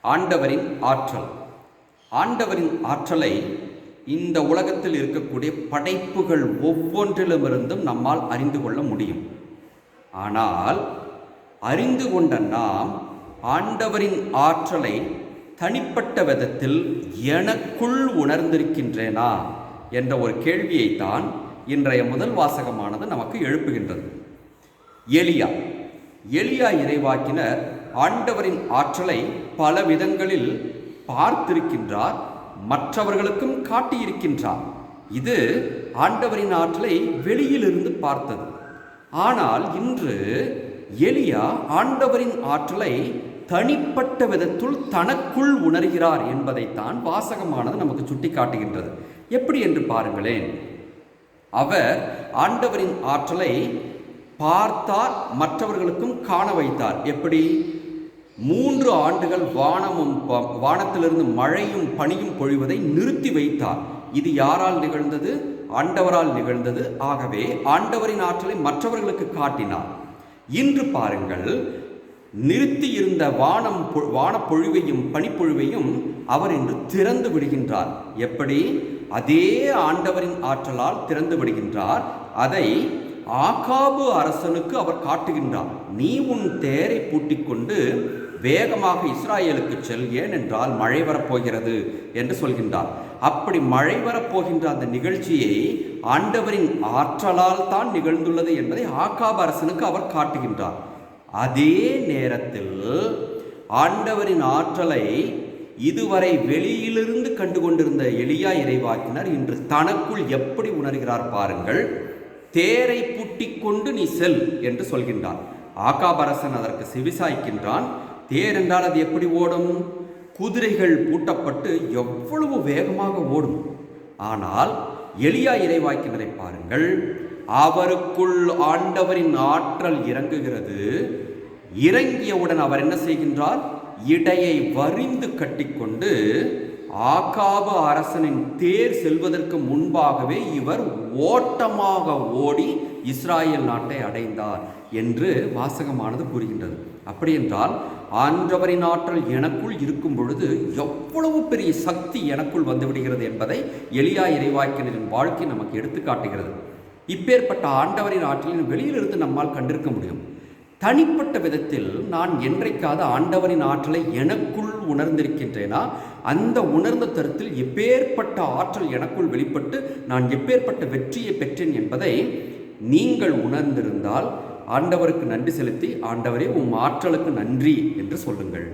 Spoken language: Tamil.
ஆண்டவரின் ஆற்றல். ஆண்டவரின் ஆற்றலை இந்த உலகத்தில் இருக்கக்கூடிய படைப்புகள் ஒவ்வொன்றிலுமிருந்தும் நம்மால் அறிந்து கொள்ள முடியும். ஆனால் அறிந்து கொண்ட நாம் ஆண்டவரின் ஆற்றலை தனிப்பட்ட விதத்தில் எனக்குள் உணர்ந்திருக்கின்றேனா என்ற ஒரு கேள்வியைத்தான் இன்றைய முதல் வாசகமானது நமக்கு எழுப்புகின்றது. எலியா. எலியா இறைவாக்கினர் ஆண்டவரின் ஆற்றலை பல விதங்களில் பார்த்திருக்கின்றார் மற்றவர்களுக்கும் காட்டியிருக்கின்றார். இது ஆண்டவரின் ஆற்றலை வெளியிலிருந்து பார்த்தது. ஆனால் இன்று எலியா ஆண்டவரின் ஆற்றலை தனிப்பட்ட விதத்துள் தனக்குள் உணர்கிறார் என்பதைத்தான் வாசகமானது நமக்கு சுட்டி காட்டுகின்றது எப்படி என்று பாருங்களேன். அவர் ஆண்டவரின் ஆற்றலை பார்த்தார் மற்றவர்களுக்கும் காண வைத்தார். எப்படி? மூன்று ஆண்டுகள் வானமும் வானத்திலிருந்து மழையும் பனியும் பொழிவதை நிறுத்தி வைத்தார். இது யாரால் நிகழ்ந்தது? ஆண்டவரால் நிகழ்ந்தது. ஆகவே ஆண்டவரின் ஆற்றலை மற்றவர்களுக்கு காட்டினார். இன்று பாருங்கள் நிறுத்தி இருந்த வானம் வானப்பொழிவையும் பனிப்பொழிவையும் அவர் இன்று திறந்து விடுகின்றார். எப்படி? அதே ஆண்டவரின் ஆற்றலால் திறந்து விடுகின்றார். அதை ஆகாபு அரசனுக்கு அவர் காட்டுகின்றார் நீ உன் தேரை பூட்டிக் கொண்டு வேகமாக இஸ்ராயலுக்கு செல் ஏனென்றால் மழை வரப்போகிறது என்று சொல்கின்றார். அப்படி மழை வரப்போகின்ற அந்த நிகழ்ச்சியை ஆண்டவரின் ஆற்றலால் தான் நிகழ்ந்துள்ளது என்பதை ஆகாப் அரசனுக்கு அவர் காட்டுகின்றார். அதே நேரத்தில் ஆண்டவரின் ஆற்றலை இதுவரை வெளியிலிருந்து கண்டு கொண்டிருந்த எளியா இறைவாக்கினர் இன்று தனக்குள் எப்படி உணர்கிறார் பாருங்கள். தேரை பூட்டிக் கொண்டு நீ செல் என்று சொல்கின்றான். ஆகாபரசன் அதற்கு செவிசாய்க்கின்றான். தேர் என்றால் அது எப்படி ஓடும்? குதிரைகள் பூட்டப்பட்டு எவ்வளவு வேகமாக ஓடும்? ஆனால் எளியா இறைவாக்கினரை பாருங்கள். அவருக்குள் ஆண்டவரின் ஆற்றல் இறங்குகிறது. இறங்கியவுடன் அவர் என்ன செய்கின்றார்? இடையை வரிந்து கட்டிக்கொண்டு ஆகாபு அரசனின் தேர் செல்வதற்கு முன்பாகவே இவர் ஓட்டமாக ஓடி இஸ்ராயேல் நாட்டை அடைந்தார் என்று வாசகமானது கூறுகின்றது. அப்படி என்றால் ஆண்டவரின் ஆற்றல் எனக்குள் இருக்கும் பொழுது எவ்வளவு பெரிய சக்தி எனக்குள் வந்துவிடுகிறது என்பதை எளியா இறைவாக்கினரின் வாழ்க்கை நமக்கு எடுத்துக்காட்டுகிறது. இப்பேற்பட்ட ஆண்டவரின் ஆற்றலின் வெளியிலிருந்து நம்மால் கண்டிருக்க முடியும். தனிப்பட்ட விதத்தில் நான் என்றைக்காவது ஆண்டவரின் ஆற்றலை எனக்குள் உணர்ந்திருக்கின்றேனா? அந்த உணர்ந்த தருத்தில் எப்பேற்பட்ட ஆற்றல் எனக்குள் வெளிப்பட்டு நான் எப்பேற்பட்ட வெற்றியை பெற்றேன் என்பதை நீங்கள் உணர்ந்திருந்தால் ஆண்டவருக்கு நன்றி செலுத்தி ஆண்டவரே உம் ஆற்றலுக்கு நன்றி என்று சொல்லுங்கள்.